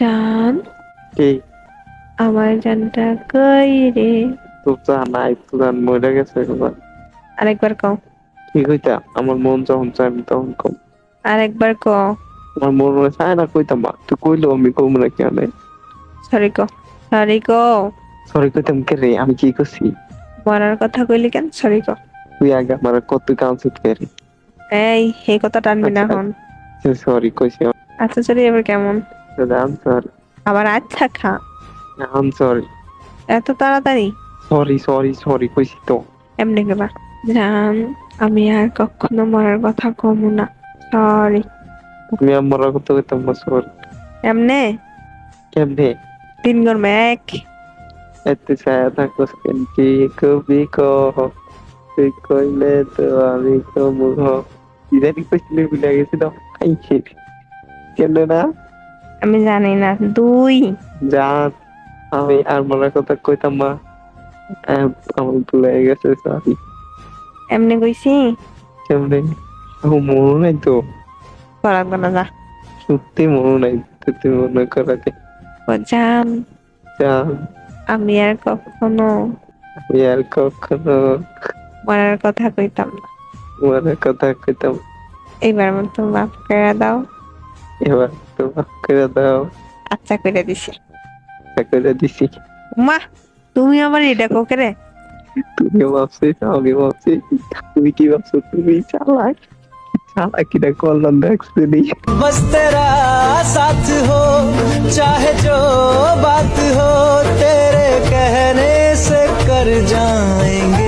জান। কি? আমার জানটা কই রে? তো জানাই তো জান মরে গেছে একবার। আরেকবার কও। কি কইতা? আমার মন যখন চাই আমি তখন কম। আরেকবার ক আমার মন মনে চায় না কইতাম মা তুই কইলো আমি কম না কেন? সরি ক সরি ক সরি কইতাম কে রে? আমি কি করছি? মরার কথা কইলি কেন? সরি ক তুই আগে আমার কত কাউন্সিল করি এই এই কথা টানবি না আচ্ছা। হন সরি কইছি। আচ্ছা সরি এবার কেমন? আবার আচ্ছা খা। আনসারি এত তাড়াতাড়ি? সরি সরি সরি কইছি তো। এমনি গেবা জান আমি আর কখনো মরার কথা কমু না। সরি আমার কত কইতাম না সরি এমনে? কেমনে? তিন এক। এত ছায়া থাকো কেন কি কবি কহ। তুই কইলে তো আমি কমু হ। ইদানি কইছিলে ভুলে গেছি তো খাইছি কেমনে না? আমি জানি না দুই। জান আমি আর মরার কথা কইতাম মা আমার ভুলে গেছে সরি এমনি কইছি? কেমনে ও মনে নাই তো। করাবো না যা। সত্যি মনে নাই তুই মনে করাতে। জান। জান আমি আর কখনো আমি আর কখনো মরার কথা কইতাম না। মরার কথা কইতাম। এইবার মতো মাফ করে দাও। এবার তো করে দাও। আচ্ছা করে দিছি। আচ্ছা করে দিছি। মা তুমি আমার এটা কোকেরে তুমি ভাবছিস আমি ভাবছি তুমি কি ভাবছ? তুমি চালাক। চালাকিটা করলাম দেখছিনি বস তেরা সাথ হো চাহে জো বাত হো তেরে কহনে সে কর জায়েঙ্গে।